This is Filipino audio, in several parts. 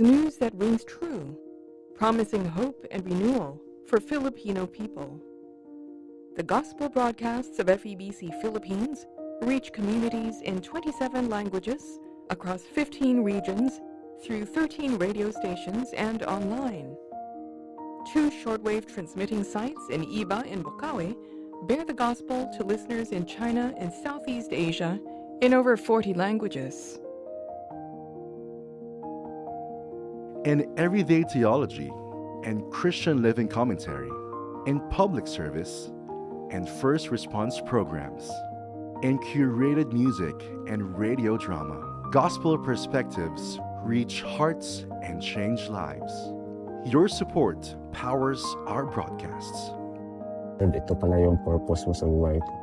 news that rings true, promising hope and renewal for Filipino people. The gospel broadcasts of FEBC Philippines reach communities in 27 languages across 15 regions through 13 radio stations and online. Two shortwave transmitting sites in Iba and Bokawe bear the gospel to listeners in China and Southeast Asia in over 40 languages. In everyday theology and Christian living commentary, in public service and first response programs, in curated music and radio drama. Gospel perspectives reach hearts and change lives. Your support powers our broadcasts. Ito pala yung purpose mo sa buhay ko.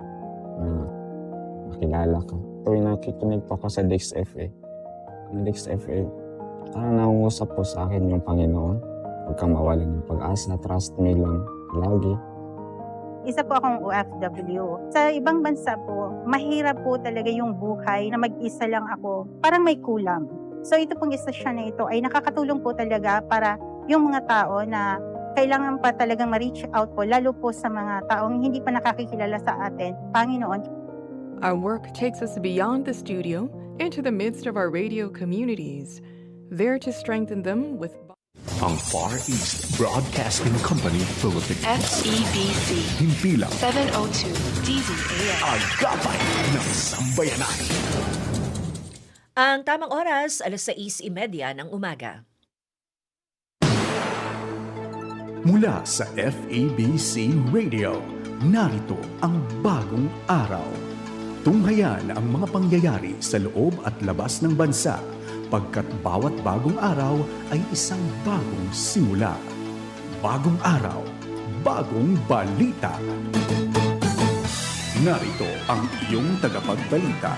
Na makilala ka. Tuwing nakikinig po ako sa DexFA, ang parang nangungusap po sa akin yung Panginoon. Huwag kang mawalan ng pag-asa, trust me lang lagi. Isa po akong OFW. Sa ibang bansa po, mahirap po talaga yung buhay na mag-isa lang ako. Parang may kulang. So ito pong istasyon na ito ay nakakatulong po talaga para yung mga tao na kailangan pa talagang ma-reach out po, lalo po sa mga taong hindi pa nakakikilala sa atin. Panginoon, Our work takes us beyond the studio into the midst of our radio communities, there to strengthen them with Ang Far East Broadcasting Company Philippines. FEBC Himpilang 702 DZAM. agapay ng sambayanan. Ang tamang oras, alas 6.30 ng umaga. Mula sa FEBC Radio, narito ang bagong araw. Tunghayan ang mga pangyayari sa loob at labas ng bansa pagkat bawat bagong araw ay isang bagong simula. Bagong araw, bagong balita. Narito ang iyong tagapagbalita.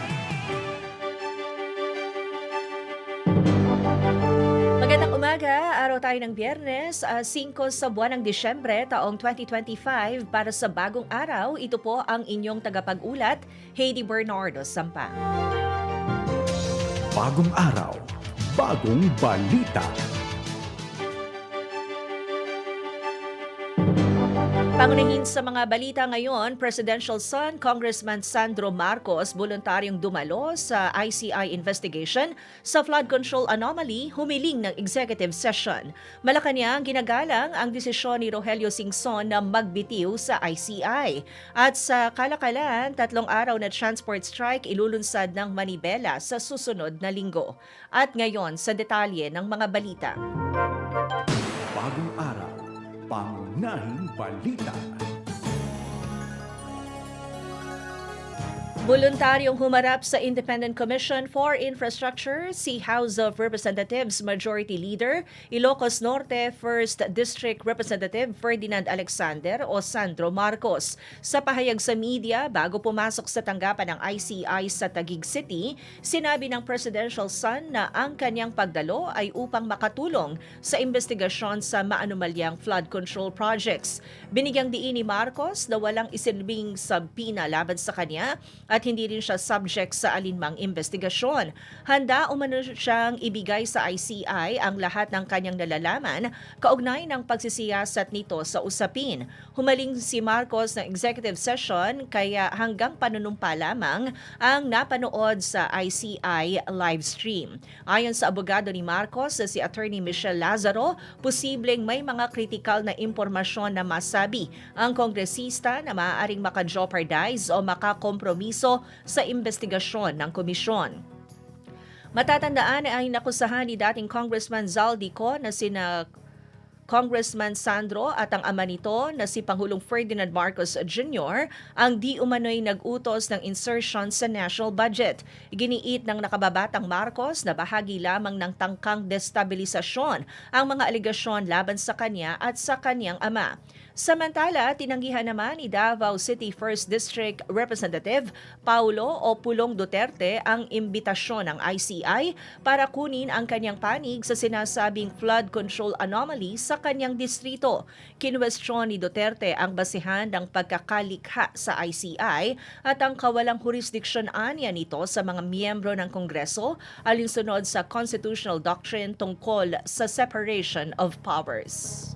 Magandang umaga, araw tayo ng biyernes, ah, 5 sa buwan ng Disyembre taong 2025 para sa bagong araw. Ito po ang inyong tagapag-ulat, Heidi Bernardo Sampa. Bagong araw, bagong balita. Pangunahin sa mga balita ngayon, Presidential son Congressman Sandro Marcos voluntaryong dumalo sa ICI investigation sa flood control anomaly humiling ng executive session. Malacanang ginagalang ang desisyon ni Rogelio Singson na magbitiw sa ICI. At sa kalakalan, tatlong araw na transport strike ilulunsad ng Manibela sa susunod na linggo. At ngayon sa detalye ng mga balita. Bagong araw, pangunahing balita. Voluntaryong humarap sa Independent Commission for Infrastructure si House of Representatives Majority Leader, Ilocos Norte 1st District Representative Ferdinand Alexander o Sandro Marcos. Sa pahayag sa media bago pumasok sa tanggapan ng ICI sa Taguig City, sinabi ng presidential son na ang kanyang pagdalo ay upang makatulong sa investigasyon sa maanumalyang flood control projects. Binigyang diin ni Marcos na walang isinbing sabpina laban sa kanya at hindi rin siya subject sa alinmang investigasyon. Handa umano siyang ibigay sa ICI ang lahat ng kanyang nalalaman kaugnay ng pagsisiyasat nito sa usapin. Humaling si Marcos ng executive session kaya hanggang panunumpa lamang ang napanood sa ICI live stream. Ayon sa abogado ni Marcos si Attorney Michelle Lazaro, posibleng may mga kritikal na impormasyon na masabi ang kongresista na maaaring maka-jeopardize o makakompromiso sa investigasyon ng komisyon. Matatandaan ay nakusahan ni dating Congressman Zaldico na sina Congressman Sandro at ang ama nito na si Pangulong Ferdinand Marcos Jr. ang di umano'y nag-utos ng insertion sa national budget. Giniit ng nakababatang Marcos na bahagi lamang ng tangkang destabilisasyon ang mga aligasyon laban sa kanya at sa kanyang ama. Samantala, tinanggihan naman ni Davao City 1st District Representative Paulo o Pulong Duterte ang imbitasyon ng ICI para kunin ang kanyang panig sa sinasabing flood control anomaly sa kanyang distrito. Kinwestiyon ni Duterte ang basihan ng pagkakalikha sa ICI at ang kawalang jurisdiction anya nito sa mga miyembro ng Kongreso alinsunod sa constitutional doctrine tungkol sa separation of powers.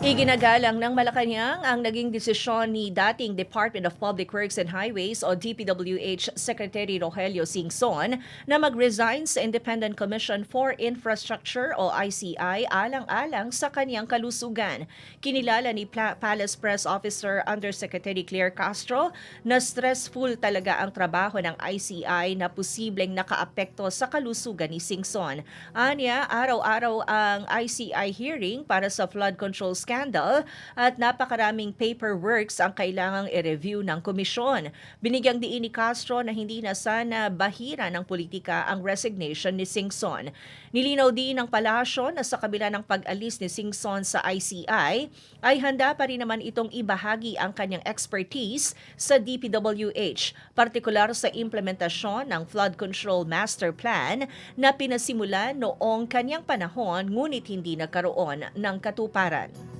Iginagalang ng Malacanang ang naging desisyon ni dating Department of Public Works and Highways o DPWH Secretary Rogelio Singson na mag-resign sa Independent Commission for Infrastructure o ICI alang-alang sa kanyang kalusugan. Kinilala ni Palace Press Officer Undersecretary Claire Castro na stressful talaga ang trabaho ng ICI na posibleng nakaapekto sa kalusugan ni Singson. Anya, araw-araw ang ICI hearing para sa flood control scandal at napakaraming paperworks ang kailangang i-review ng komisyon. Binigyang diin ni Castro na hindi na sana bahira ng politika ang resignation ni Singson. Nilinaw din ng palasyo na sa kabila ng pag-alis ni Singson sa ICI, ay handa pa rin naman itong ibahagi ang kanyang expertise sa DPWH, partikular sa implementasyon ng Flood Control Master Plan na pinasimulan noong kanyang panahon ngunit hindi nagkaroon ng katuparan.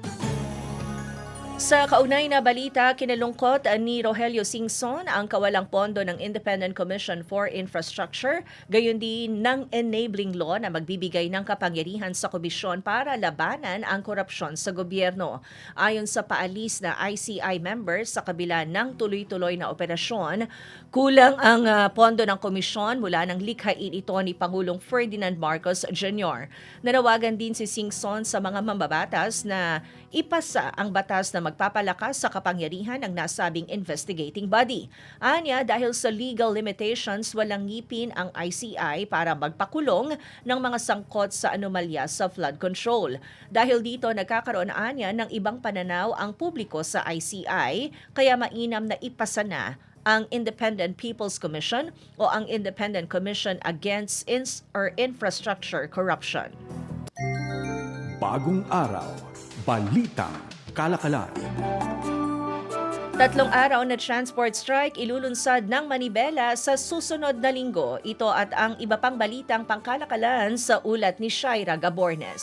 Sa kaunay na balita, kinalungkot ni Rogelio Singson ang kawalang pondo ng Independent Commission for Infrastructure, gayon din ng enabling law na magbibigay ng kapangyarihan sa komisyon para labanan ang korupsyon sa gobyerno. Ayon sa paalis na ICI members sa kabila ng tuloy-tuloy na operasyon, kulang ang ah, pondo ng komisyon mula ng likhain ito ni Pangulong Ferdinand Marcos Jr. Nanawagan din si Singson sa mga mambabatas na ipasa ang batas na magpapalakas sa kapangyarihan ng nasabing investigating body. Anya, dahil sa legal limitations, walang ngipin ang ICI para magpakulong ng mga sangkot sa anomalya sa flood control. Dahil dito, nagkakaroon anya ng ibang pananaw ang publiko sa ICI, kaya mainam na ipasa na ang Independent People's Commission o ang Independent Commission Against Ins- or Infrastructure Corruption. Bagong araw, balitang kalakalan. Tatlong araw na transport strike ilulunsad ng Manibela sa susunod na linggo. Ito at ang iba pang balitang pangkalakalan sa ulat ni Shaira Gabornes.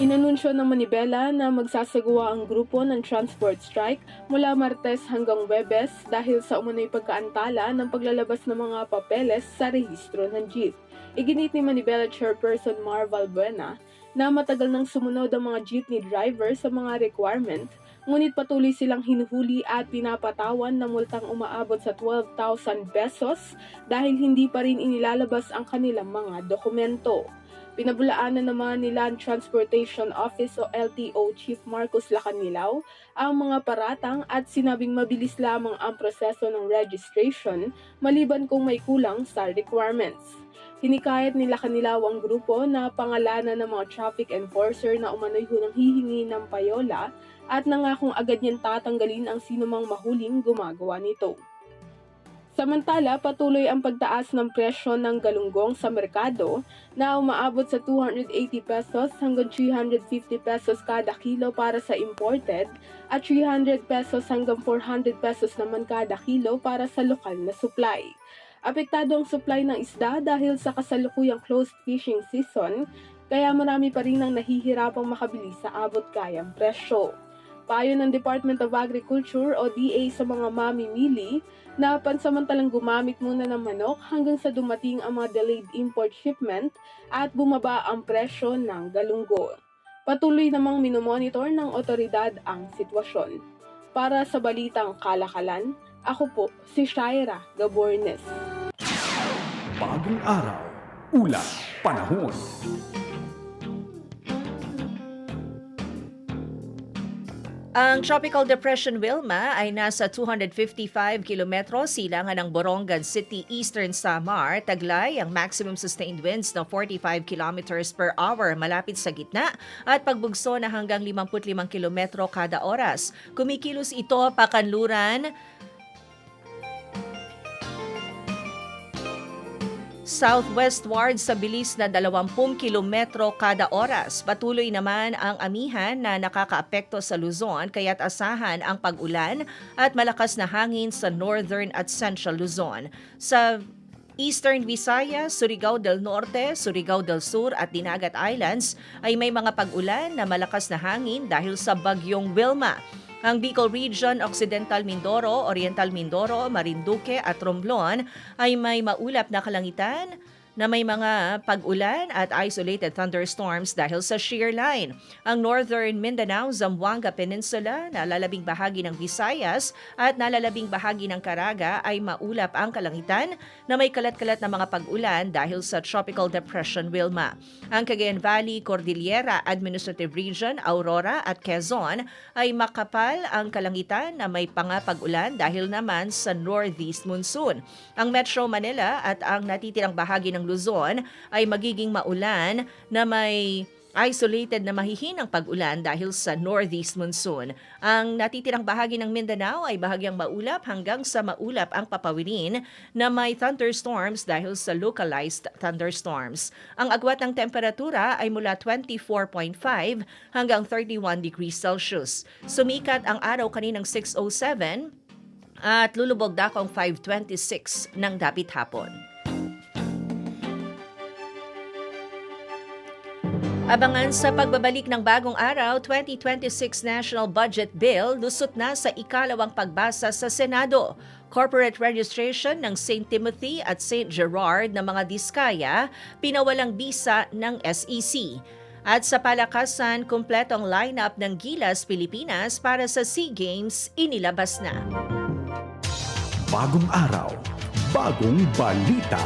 Inanunsyo ng Manibela na magsasagawa ang grupo ng transport strike mula Martes hanggang Webes dahil sa umunoy pagkaantala ng paglalabas ng mga papeles sa rehistro ng jeep. Iginit ni Manibela Chairperson Marval Buena na matagal nang sumunod ang mga jeepney driver sa mga requirement, ngunit patuloy silang hinuhuli at pinapatawan na multang umaabot sa 12,000 pesos dahil hindi pa rin inilalabas ang kanilang mga dokumento. Pinabulaanan naman nila ang Transportation Office o LTO Chief Marcos Lacanilaw ang mga paratang at sinabing mabilis lamang ang proseso ng registration maliban kung may kulang sa requirements. Hinikayat nila Lacanilaw ang grupo na pangalanan ng mga traffic enforcer na umano'y hunang hihingi ng payola at nangakong agad niyang tatanggalin ang sinumang mahuling gumagawa nito. Samantala, patuloy ang pagtaas ng presyo ng galunggong sa merkado na umaabot sa 280 pesos hanggang 350 pesos kada kilo para sa imported at 300 pesos hanggang 400 pesos naman kada kilo para sa lokal na supply. Apektado ang supply ng isda dahil sa kasalukuyang closed fishing season, kaya marami pa rin ang nahihirapang makabili sa abot kayang presyo. Payo ng Department of Agriculture o DA sa mga mamimili na pansamantalang gumamit muna ng manok hanggang sa dumating ang mga delayed import shipment at bumaba ang presyo ng galunggo. Patuloy namang minomonitor ng otoridad ang sitwasyon. Para sa balitang kalakalan, ako po si Shaira Gabornes. Bagong araw, ulat, panahon. Ang Tropical Depression Wilma ay nasa 255 kilometro silangan ng Borongan City, Eastern Samar. Taglay ang maximum sustained winds ng 45 kilometers per hour malapit sa gitna at pagbugso na hanggang 55 kilometro kada oras. Kumikilos ito pakanluran southwestward sa bilis na 20 kilometro kada oras. Patuloy naman ang amihan na nakakaapekto sa Luzon kaya't asahan ang pag-ulan at malakas na hangin sa northern at central Luzon. Sa Eastern Visayas, Surigao del Norte, Surigao del Sur at Dinagat Islands ay may mga pag-ulan na malakas na hangin dahil sa bagyong Wilma. Ang Bicol Region, Occidental Mindoro, Oriental Mindoro, Marinduque at Romblon ay may maulap na kalangitan na may mga pag-ulan at isolated thunderstorms dahil sa shear line. Ang Northern Mindanao, Zamboanga Peninsula, nalalabing bahagi ng Visayas at nalalabing bahagi ng Caraga ay maulap ang kalangitan na may kalat-kalat na mga pag-ulan dahil sa Tropical Depression Wilma. Ang Cagayan Valley, Cordillera Administrative Region, Aurora at Quezon ay makapal ang kalangitan na may pangapag-ulan dahil naman sa northeast monsoon. Ang Metro Manila at ang natitirang bahagi ng Luzon ay magiging maulan na may isolated na mahihinang pag-ulan dahil sa northeast monsoon. Ang natitirang bahagi ng Mindanao ay bahagyang maulap hanggang sa maulap ang papawirin na may thunderstorms dahil sa localized thunderstorms. Ang agwat ng temperatura ay mula 24.5 hanggang 31 degrees Celsius. Sumikat ang araw kaninang 6.07 at lulubog dakong 5.26 ng dapit hapon. Abangan sa pagbabalik ng bagong araw, 2026 National Budget Bill lusot na sa ikalawang pagbasa sa Senado. Corporate registration ng St. Timothy at St. Gerard na mga diskaya, pinawalang bisa ng SEC. At sa palakasan, kumpletong lineup ng Gilas Pilipinas para sa SEA Games inilabas na. Bagong araw, bagong balita.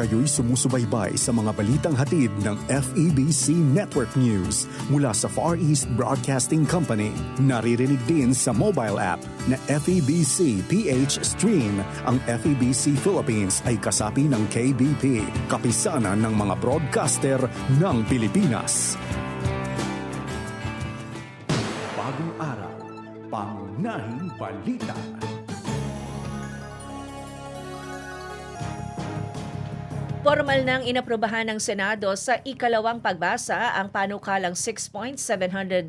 Kayo'y sumusubaybay sa mga balitang hatid ng FEBC Network News mula sa Far East Broadcasting Company. Naririnig din sa mobile app na FEBC PH Stream. Ang FEBC Philippines ay kasapi ng KBP, kapisanan ng mga broadcaster ng Pilipinas. Bagong araw, pangunahing balita. Formal nang inaprobahan ng Senado sa ikalawang pagbasa ang panukalang 6.793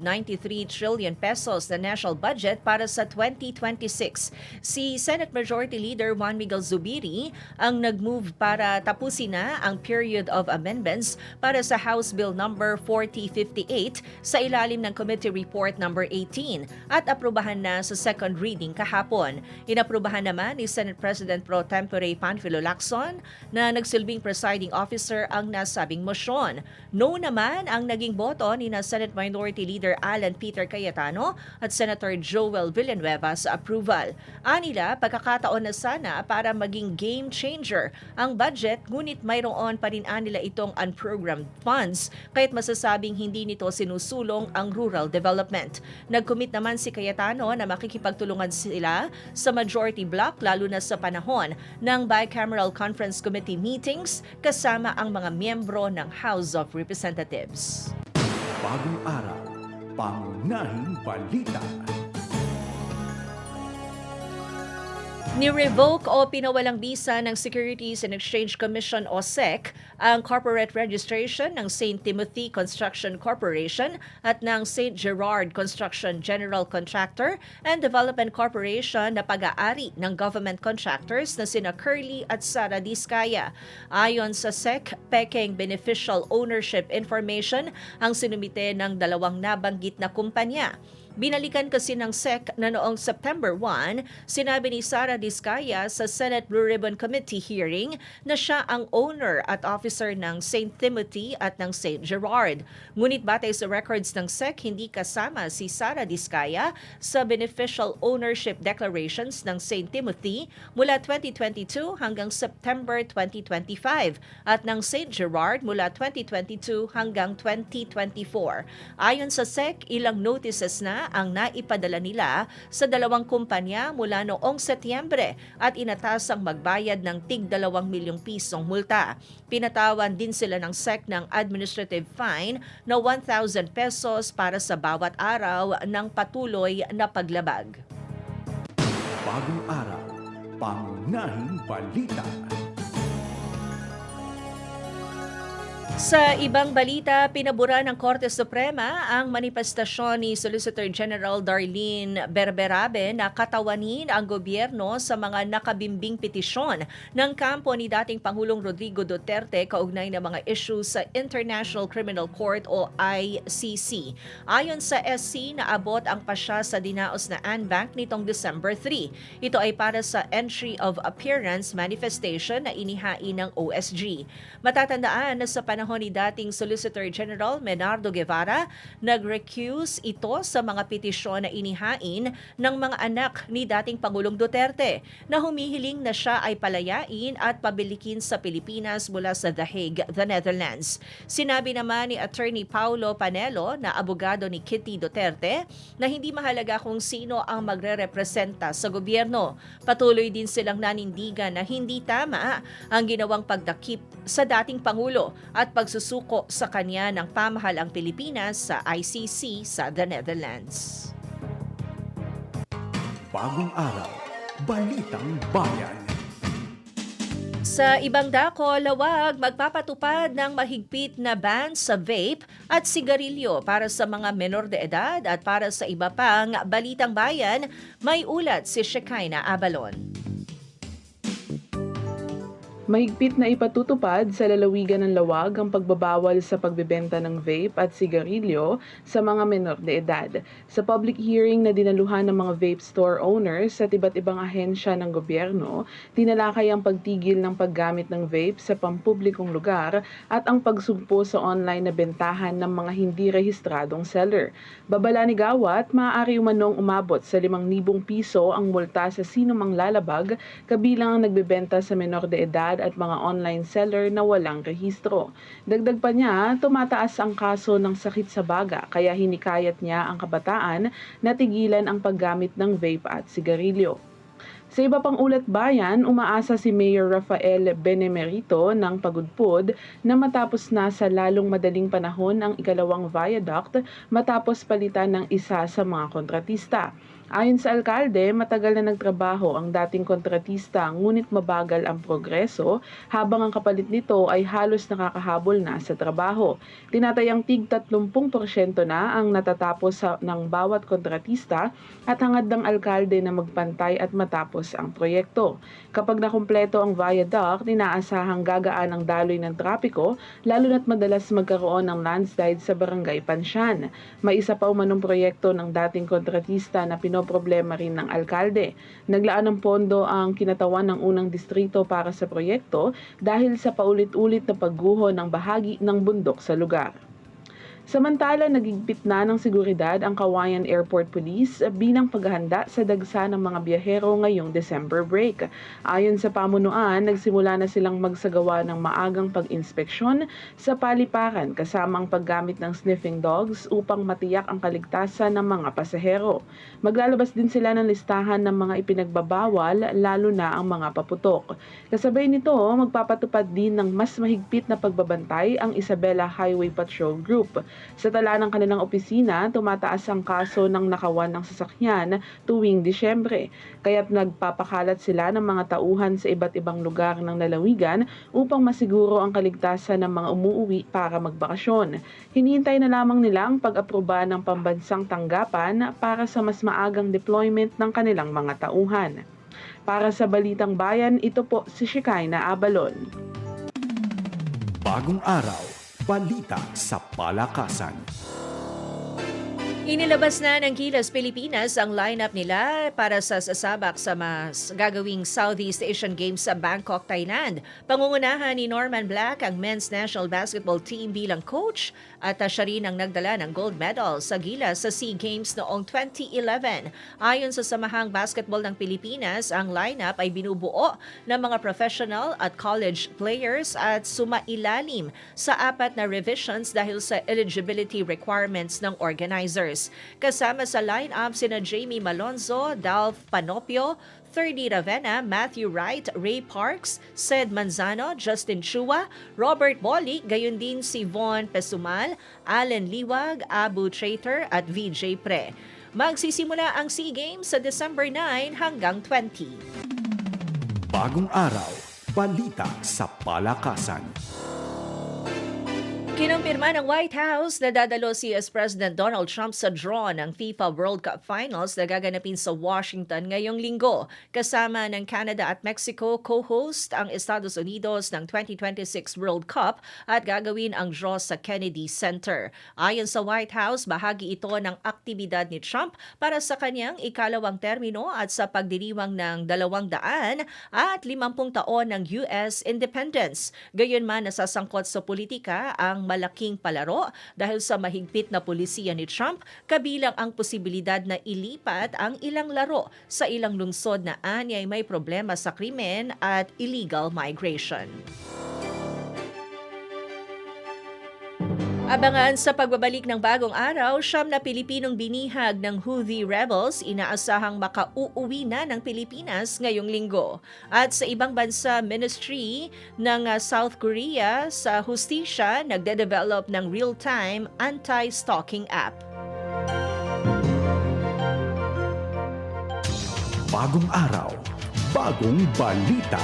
trillion pesos na national budget para sa 2026. Si Senate Majority Leader Juan Miguel Zubiri ang nag-move para tapusin na ang period of amendments para sa House Bill number 4058 sa ilalim ng Committee Report number 18 at aprobahan na sa second reading kahapon. Inaprobahan naman ni Senate President Pro Tempore Panfilo Lacson na nagsilbing presiding officer ang nasabing motion. No naman ang naging boto ni na Senate Minority Leader Alan Peter Cayetano at Senator Joel Villanueva sa approval. Anila, pagkakataon na sana para maging game changer ang budget ngunit mayroon pa rin anila itong unprogrammed funds kahit masasabing hindi nito sinusulong ang rural development. Nag-commit naman si Cayetano na makikipagtulungan sila sa majority block lalo na sa panahon ng bicameral conference committee meetings kasama ang mga miyembro ng House of Representatives. Bagong araw, pangunahing balita. Ni-revoke o pinawalang bisa ng Securities and Exchange Commission o SEC ang corporate registration ng St. Timothy Construction Corporation at ng St. Gerard Construction General Contractor and Development Corporation na pag-aari ng government contractors na sina Curly at Sara Diskaya. Ayon sa SEC, peking beneficial ownership information ang sinumite ng dalawang nabanggit na kumpanya. Binalikan kasi ng SEC na noong September 1, sinabi ni Sara Discaya sa Senate Blue Ribbon Committee hearing na siya ang owner at officer ng St. Timothy at ng St. Gerard. Ngunit batay sa records ng SEC, hindi kasama si Sara Discaya sa beneficial ownership declarations ng St. Timothy mula 2022 hanggang September 2025 at ng St. Gerard mula 2022 hanggang 2024. Ayon sa SEC, ilang notices na ang naipadala nila sa dalawang kumpanya mula noong Setyembre at inatasang magbayad ng tig 2 milyong pisong multa. Pinatawan din sila ng SEC ng administrative fine na 1,000 pesos para sa bawat araw ng patuloy na paglabag. Bagong araw, pangunahing balita. Sa ibang balita, pinabura ng Korte Suprema ang manifestasyon ni Solicitor General Darlene Berberabe na katawanin ang gobyerno sa mga nakabimbing petisyon ng kampo ni dating Pangulong Rodrigo Duterte kaugnay ng mga issue sa International Criminal Court o ICC. Ayon sa SC, naabot ang pasya sa dinaos na Anbank nitong December 3. Ito ay para sa Entry of Appearance Manifestation na inihain ng OSG. Matatandaan na sa panahon ni dating Solicitor General Menardo Guevara, nag-recuse ito sa mga petisyon na inihain ng mga anak ni dating Pangulong Duterte na humihiling na siya ay palayain at pabilikin sa Pilipinas mula sa The Hague, the Netherlands. Sinabi naman ni Attorney Paulo Panelo na abogado ni Kitty Duterte na hindi mahalaga kung sino ang magre-representa sa gobyerno. Patuloy din silang nanindigan na hindi tama ang ginawang pagdakip sa dating Pangulo at pagsusuko sa kanya ng pamahalang Pilipinas sa ICC sa the Netherlands. Bagong araw, balitang bayan. Sa ibang dako, lawag magpapatupad ng mahigpit na ban sa vape at sigarilyo para sa mga menor de edad at para sa iba pang balitang bayan, may ulat si Shekinah Abalon. Mahigpit na ipatutupad sa lalawigan ng lawag ang pagbabawal sa pagbebenta ng vape at sigarilyo sa mga menor de edad. Sa public hearing na dinaluhan ng mga vape store owners at iba't ibang ahensya ng gobyerno, tinalakay ang pagtigil ng paggamit ng vape sa pampublikong lugar at ang pagsugpo sa online na bentahan ng mga hindi rehistradong seller. Babala ni Gawat, maaari umanong umabot sa 5,000 piso ang multa sa sino mang lalabag kabilang ang nagbebenta sa menor de edad at mga online seller na walang rehistro. Dagdag pa niya, tumataas ang kaso ng sakit sa baga kaya hinikayat niya ang kabataan na tigilan ang paggamit ng vape at sigarilyo. Sa iba pang ulat bayan, umaasa si Mayor Rafael Benemerito ng Pagudpod na matapos na sa lalong madaling panahon ang ikalawang viaduct matapos palitan ng isa sa mga kontratista. Ayon sa alkalde, matagal na nagtrabaho ang dating kontratista ngunit mabagal ang progreso habang ang kapalit nito ay halos nakakahabol na sa trabaho. Tinatayang tig 30% na ang natatapos sa, ng bawat kontratista at hangad ng alkalde na magpantay at matapos ang proyekto. Kapag nakumpleto ang viaduct, inaasahang gagaan ang daloy ng trapiko lalo na't madalas magkaroon ng landslide sa barangay Pansyan. May isa pa umanong proyekto ng dating kontratista na pinoproblema rin ng alkalde. Naglaan ng pondo ang kinatawan ng unang distrito para sa proyekto dahil sa paulit-ulit na pagguho ng bahagi ng bundok sa lugar. Samantala, nagigpit na ng seguridad ang Kawayan Airport Police bilang paghahanda sa dagsa ng mga biyahero ngayong December break. Ayon sa pamunuan, nagsimula na silang magsagawa ng maagang pag-inspeksyon sa paliparan kasama ang paggamit ng sniffing dogs upang matiyak ang kaligtasan ng mga pasahero. Maglalabas din sila ng listahan ng mga ipinagbabawal lalo na ang mga paputok. Kasabay nito, magpapatupad din ng mas mahigpit na pagbabantay ang Isabela Highway Patrol Group. Sa tala ng kanilang opisina, tumataas ang kaso ng nakawan ng sasakyan tuwing Disyembre. Kaya't nagpapakalat sila ng mga tauhan sa iba't ibang lugar ng lalawigan upang masiguro ang kaligtasan ng mga umuuwi para magbakasyon. Hinihintay na lamang nila ang pag-aproba ng pambansang tanggapan para sa mas maagang deployment ng kanilang mga tauhan. Para sa Balitang Bayan, ito po si Shekinah Abalon. Bagong araw, balita sa palakasan. Inilabas na ng Gilas Pilipinas ang lineup nila para sa sasabak sa mas gagawing Southeast Asian Games sa Bangkok, Thailand. Pangungunahan ni Norman Black ang men's national basketball team bilang coach at siya rin ang nagdala ng gold medal sa Gilas sa SEA Games noong 2011. Ayon sa Samahang Basketball ng Pilipinas, ang lineup ay binubuo ng mga professional at college players at sumailalim sa apat na revisions dahil sa eligibility requirements ng organizers. Kasama sa lineup sina Jamie Malonzo, Dalf Panopio, 30 Ravenna, Matthew Wright, Ray Parks, Sed Manzano, Justin Chua, Robert Bolly, gayon din si Von Pesumal, Allen Liwag, Abu Traitor at VJ Pre. Magsisimula ang SEA Games sa December 9 hanggang 20. Bagong araw, balita sa palakasan. Kinumpirma ng White House na dadalo si US President Donald Trump sa draw ng FIFA World Cup Finals na gaganapin sa Washington ngayong linggo. Kasama ng Canada at Mexico, co-host ang Estados Unidos ng 2026 World Cup at gagawin ang draw sa Kennedy Center. Ayon sa White House, bahagi ito ng aktibidad ni Trump para sa kanyang ikalawang termino at sa pagdiriwang ng dalawang daan at limampung taon ng US independence. Gayunman nasasangkot sa politika ang malaking palaro dahil sa mahigpit na polisiya ni Trump, kabilang ang posibilidad na ilipat ang ilang laro sa ilang lungsod na anyay may problema sa krimen at illegal migration. Abangan sa pagbabalik ng bagong araw, siyam na Pilipinong binihag ng Houthi rebels inaasahang makauuwi na ng Pilipinas ngayong linggo. At sa ibang bansa, Ministry ng uh, South Korea sa hustisya nagde-develop ng real-time anti-stalking app. Bagong araw, bagong balita.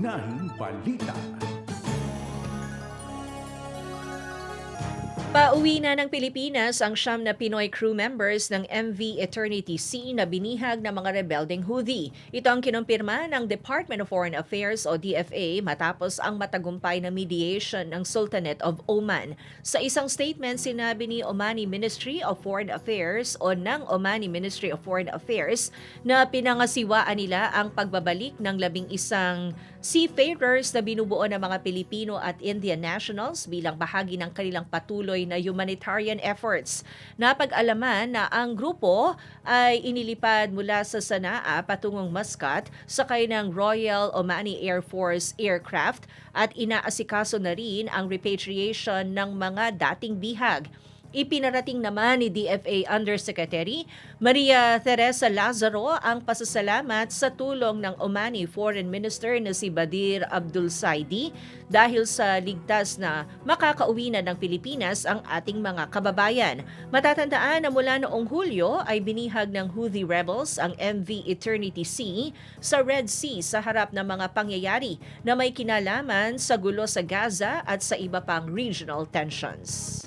Pangunahing balita. Pauwi na ng Pilipinas ang siyam na Pinoy crew members ng MV Eternity Sea na binihag ng mga rebelding Houthi. Ito ang kinumpirma ng Department of Foreign Affairs o DFA matapos ang matagumpay na mediation ng Sultanate of Oman. Sa isang statement, sinabi ni Omani Ministry of Foreign Affairs o ng Omani Ministry of Foreign Affairs na pinangasiwaan nila ang pagbabalik ng labing isang seafarers na binubuo ng mga Pilipino at Indian nationals bilang bahagi ng kanilang patuloy na humanitarian efforts. Napag-alaman na ang grupo ay inilipad mula sa Sanaa patungong Muscat sakay ng Royal Omani Air Force aircraft at inaasikaso na rin ang repatriation ng mga dating bihag. Ipinarating naman ni DFA Undersecretary Maria Teresa Lazaro ang pasasalamat sa tulong ng Omani Foreign Minister na si Badir Abdul Saidi dahil sa ligtas na makakauwi na ng Pilipinas ang ating mga kababayan. Matatandaan na mula noong Hulyo ay binihag ng Houthi rebels ang MV Eternity Sea sa Red Sea sa harap ng mga pangyayari na may kinalaman sa gulo sa Gaza at sa iba pang regional tensions.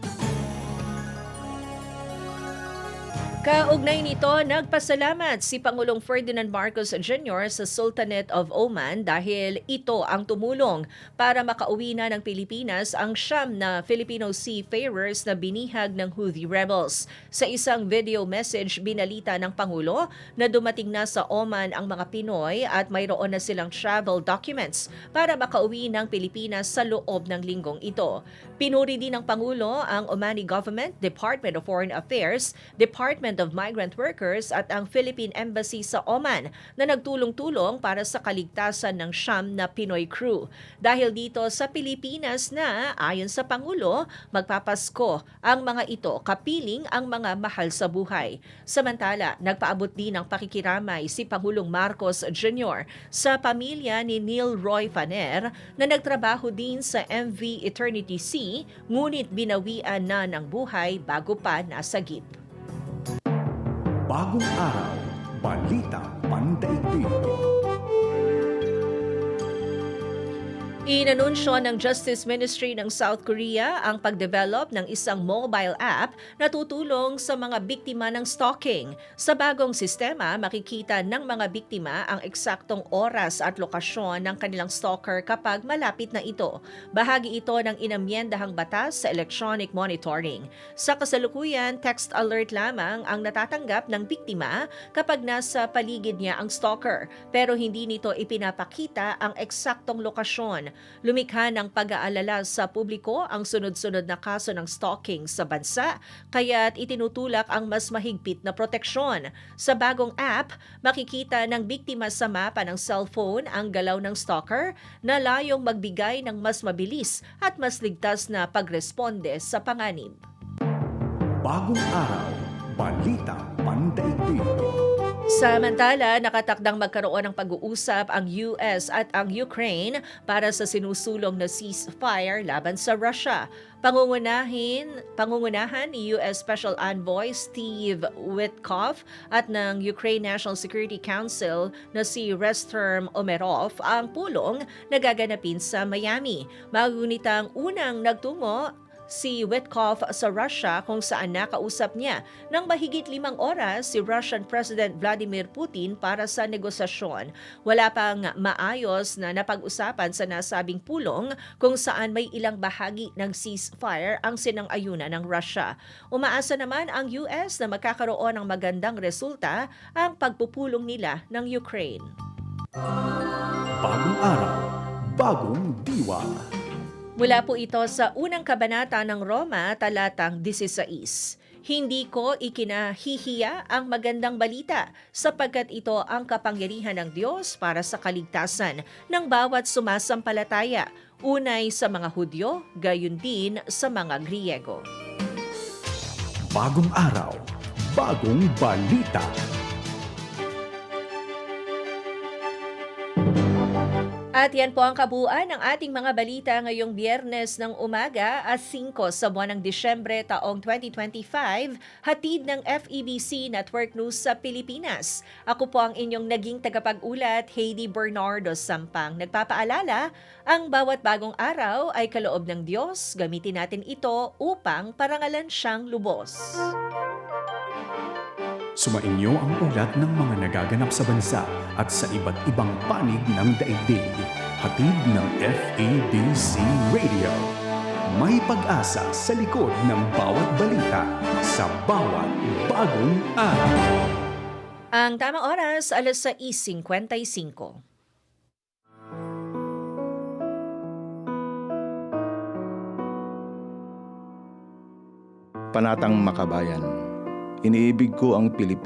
Kaugnay nito, nagpasalamat si Pangulong Ferdinand Marcos Jr. sa Sultanate of Oman dahil ito ang tumulong para makauwi na ng Pilipinas ang siyam na Filipino seafarers na binihag ng Houthi rebels. Sa isang video message, binalita ng Pangulo na dumating na sa Oman ang mga Pinoy at mayroon na silang travel documents para makauwi ng Pilipinas sa loob ng linggong ito. Pinuri din ng Pangulo ang Omani Government, Department of Foreign Affairs, Department of Migrant Workers at ang Philippine Embassy sa Oman na nagtulong-tulong para sa kaligtasan ng siyam na Pinoy crew. Dahil dito sa Pilipinas na, ayon sa Pangulo, magpapasko ang mga ito kapiling ang mga mahal sa buhay. Samantala, nagpaabot din ng pakikiramay si Pangulong Marcos Jr. sa pamilya ni Neil Roy Faner na nagtrabaho din sa MV Eternity Sea ngunit binawian na ng buhay bago pa nasagip. Bagong araw, balita pandaigdig. Inanunsyo ng Justice Ministry ng South Korea ang pagdevelop ng isang mobile app na tutulong sa mga biktima ng stalking. Sa bagong sistema, makikita ng mga biktima ang eksaktong oras at lokasyon ng kanilang stalker kapag malapit na ito. Bahagi ito ng inamyendahang batas sa electronic monitoring. Sa kasalukuyan, text alert lamang ang natatanggap ng biktima kapag nasa paligid niya ang stalker, pero hindi nito ipinapakita ang eksaktong lokasyon. Lumikha ng pag-aalala sa publiko ang sunod-sunod na kaso ng stalking sa bansa, kaya't itinutulak ang mas mahigpit na proteksyon. Sa bagong app, makikita ng biktima sa mapa ng cellphone ang galaw ng stalker na layong magbigay ng mas mabilis at mas ligtas na pagresponde sa panganib. Bagong araw, balita pandaigdig. Samantala, nakatakdang magkaroon ng pag-uusap ang US at ang Ukraine para sa sinusulong na ceasefire laban sa Russia. Pangungunahin, pangungunahan ni US Special Envoy Steve Witkoff at ng Ukraine National Security Council na si Resterm Omerov ang pulong na gaganapin sa Miami. Magunitang unang nagtungo si Witkoff sa Russia kung saan nakausap niya ng mahigit limang oras si Russian President Vladimir Putin para sa negosasyon. Wala pang maayos na napag-usapan sa nasabing pulong kung saan may ilang bahagi ng ceasefire ang sinang-ayunan ng Russia. Umaasa naman ang US na magkakaroon ng magandang resulta ang pagpupulong nila ng Ukraine. Bagong araw, bagong diwa. Mula po ito sa unang kabanata ng Roma, talatang 16. Hindi ko ikinahihiya ang magandang balita sapagkat ito ang kapangyarihan ng Diyos para sa kaligtasan ng bawat sumasampalataya, unay sa mga Hudyo, gayon din sa mga Griego. Bagong araw, bagong balita. At yan po ang kabuuan ng ating mga balita ngayong biyernes ng umaga at 5 sa buwan ng Disyembre taong 2025, hatid ng FEBC Network News sa Pilipinas. Ako po ang inyong naging tagapag-ulat, Heidi Bernardo Sampang. Nagpapaalala, ang bawat bagong araw ay kaloob ng Diyos. Gamitin natin ito upang parangalan siyang lubos. Sumainyo ang ulat ng mga nagaganap sa bansa at sa iba't ibang panig ng daigdig. Hatid ng FABC Radio. May pag-asa sa likod ng bawat balita sa bawat bagong araw. Ang tamang oras, alas 6.55. Panatang Makabayan. Iniibig ko ang Pilipinas